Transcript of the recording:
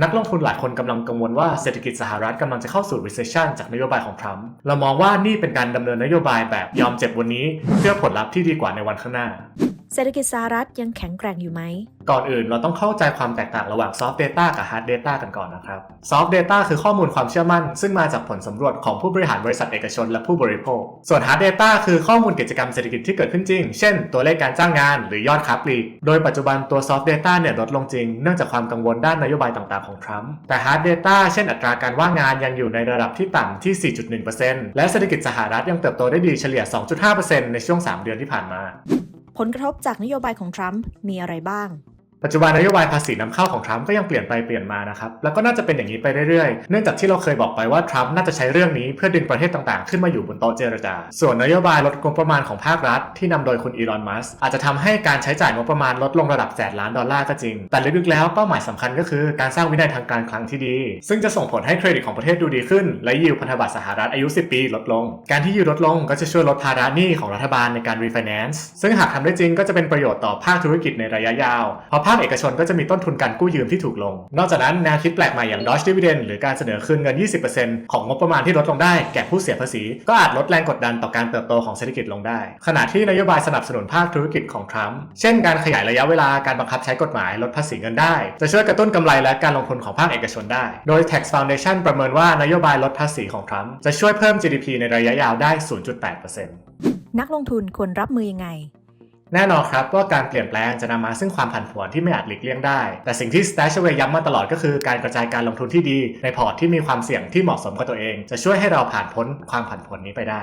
นักลงทุนหลายคนกำลังกังวลว่าเศรษฐกิจสหรัฐกำลังจะเข้าสู่ recession จากนโยบายของทรัมป์เรามองว่านี่เป็นการดำเนินนโยบายแบบยอมเจ็บวันนี้ เพื่อผลลัพธ์ที่ดีกว่าในวันข้างหน้า เศรษฐกิจสหรัฐยังแข็งแกร่งอยู่ไหม ก่อนอื่นเราต้องเข้าใจความแตกต่างระหว่าง soft data กับ hard data กันก่อนนะครับ soft data คือข้อมูลความเชื่อมั่น ซึ่งมาจากผลสำรวจของผู้บริหารบริษัทเอกชนและผู้บริโภค ส่วน hard data คือข้อมูลกิจกรรมเศรษฐกิจที่เกิดขึ้นจริง เช่น ตัวเลขการจ้างงาน หรือยอดค้าปลีก โดยปัจจุบันตัว soft data เนี่ยลดลงจริง เนื่องจากความกังวลด้านนโยบายต่างๆของทรัมป์ แต่ hard data เช่น อัตราการว่างงานยังอยู่ในระดับที่ต่ำที่ 4.1%และเศรษฐกิจสหรัฐยังเติบโตได้ดีเฉลี่ย 2.5%ในช่วง 3 เดือนที่ผ่านมา ผลกระทบจากนโยบายของทรัมป์มีอะไรบ้าง ปัจจุบันนโยบายภาษีนำเข้าของทรัมป์ก็ยังเปลี่ยนไปเปลี่ยนมานะครับแล้วก็น่าจะเป็นอย่างนี้ไปเรื่อยๆ เนื่องจากที่เราเคยบอกไปว่าทรัมป์น่าจะใช้เรื่องนี้เพื่อดึงประเทศต่างๆ ขึ้นมาอยู่บนโต๊ะเจรจา ส่วนนโยบายลดงบประมาณของภาครัฐ ที่นำโดยคุณอีลอนมัสอาจจะทำให้การใช้จ่ายงบประมาณลดลงระดับแสนล้านดอลลาร์ก็จริง แต่ลึกๆแล้วเป้าหมายสำคัญก็คือการสร้างวินัยทางการคลังที่ดี ซึ่งจะส่งผลให้เครดิตของประเทศดูดีขึ้น และยิวพันธบัตรสหรัฐอายุ 10 ปีลดลง การที่ยิวลดลงก็จะช่วยลดภาระหนี้ของรัฐบาลในการรีไฟแนนซ์ซึ่งหากทำได้จริงก็จะเป็นประโยชน์ต่อภาคธุรกิจในระยะยาวเพราะภาาคเอกชนก็จะมีต้นทุนการกู้ยืมที่ถูกลง นอกจากนั้นแนวคิดแปลกใหม่อย่าง Dodge Dividend หรือการเสนอคืนเงิน 20%ของงบประมาณที่ลดลงได้แก่ผู้เสียภาษี ก็อาจลดแรงกดดันต่อการเติบโตของเศรษฐกิจลงได้ ขณะที่นโยบายสนับสนุนภาคธุรกิจของทรัมป์เช่นการขยายระยะเวลาการบังคับใช้กฎหมายลดภาษีเงินได้ จะช่วยกระตุ้นกำไรและการลงทุนของภาคเอกชนได้ โดย Tax Foundation ประเมินว่านโยบายลดภาษีของทรัมป์จะช่วยเพิ่ม GDP ในระยะยาวได้ 0.8%นักลงทุนควรรับมือยังไง แน่นอนครับว่าการเปลี่ยนแปลงจะนำมาซึ่งความผันผวนที่ไม่อาจหลีกเลี่ยงได้ แต่สิ่งที่ Stashaway ย้ำมาตลอดก็คือการกระจายการลงทุนที่ดี ในพอร์ตที่มีความเสี่ยงที่เหมาะสมกับตัวเอง จะช่วยให้เราผ่านพ้นความผันผวนนี้ไปได้